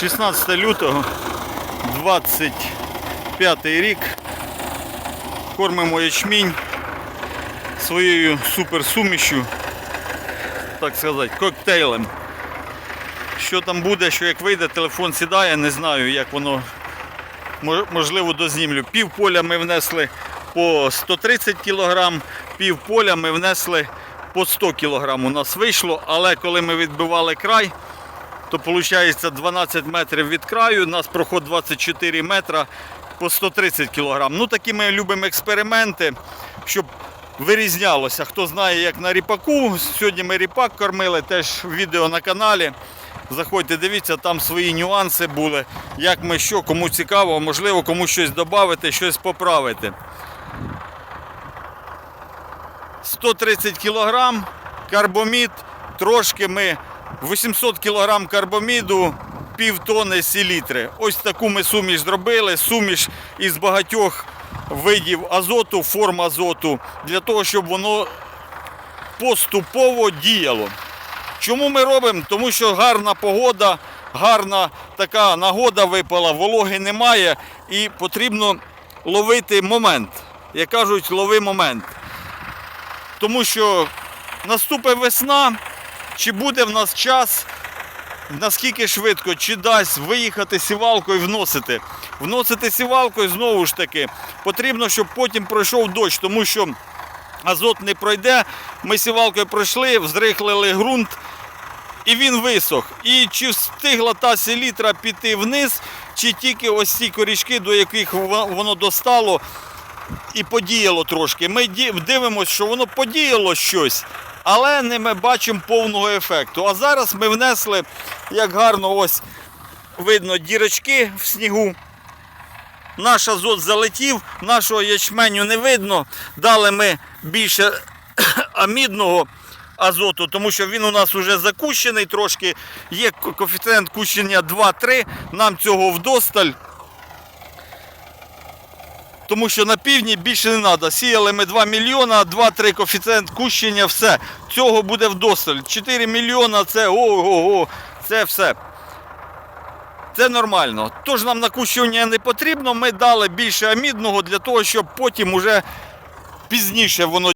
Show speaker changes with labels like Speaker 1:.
Speaker 1: 16 лютого 25 рік. Кормимо ячмінь своєю суперсумішю, так сказати, коктейлем. Що там буде, що як вийде, телефон сідає, не знаю, як воно Мо- можливо дознімлю. Пів поля ми внесли по 130 кг, пів поля ми внесли по 100 кг. У нас вийшло, але коли ми відбивали край, то виходить 12 метрів від краю, у нас проход 24 метра по 130 кг. Ну такі ми любимо експерименти, щоб вирізнялося. Хто знає, як на ріпаку. Сьогодні ми ріпак кормили, теж відео на каналі. Заходьте, дивіться, там свої нюанси були. Як ми що, кому цікаво, можливо, комусь щось додати, щось поправити. 130 кг карбомід, трошки ми 800 кг карбоміду, пів тони селітри. Ось таку ми суміш зробили. Суміш із багатьох видів азоту, форм азоту, для того, щоб воно поступово діяло. Чому ми робимо? Тому що гарна погода, гарна така нагода випала, вологи немає і потрібно ловити момент. Як кажуть, лови момент. Тому що наступить весна, чи буде в нас час, наскільки швидко, чи дасть виїхати сівалкою і вносити. Вносити сівалкою знову ж таки потрібно, щоб потім пройшов дощ, тому що азот не пройде. Ми сівалкою пройшли, взрихлили ґрунт, і він висох. І чи встигла та селітра піти вниз, чи тільки ось ці корішки, до яких воно достало і подіяло трошки. Ми дивимося, що воно подіяло щось, але не ми бачимо повного ефекту. А зараз ми внесли, як гарно ось видно дірочки в снігу. Наш азот залетів, нашого ячменю не видно. Дали ми більше амідного азоту, тому що він у нас вже закущений трошки. Є коефіцієнт кущення 2-3, нам цього вдосталь. Тому що на півдні більше не треба. Сіяли ми 2 мільйона, 2-3 коефіцієнт кущення, все. Цього буде вдосталь. 4 мільйона це ого-го, це все. Це нормально. Тож нам накущування не потрібно. Ми дали більше амідного для того, щоб потім уже пізніше воно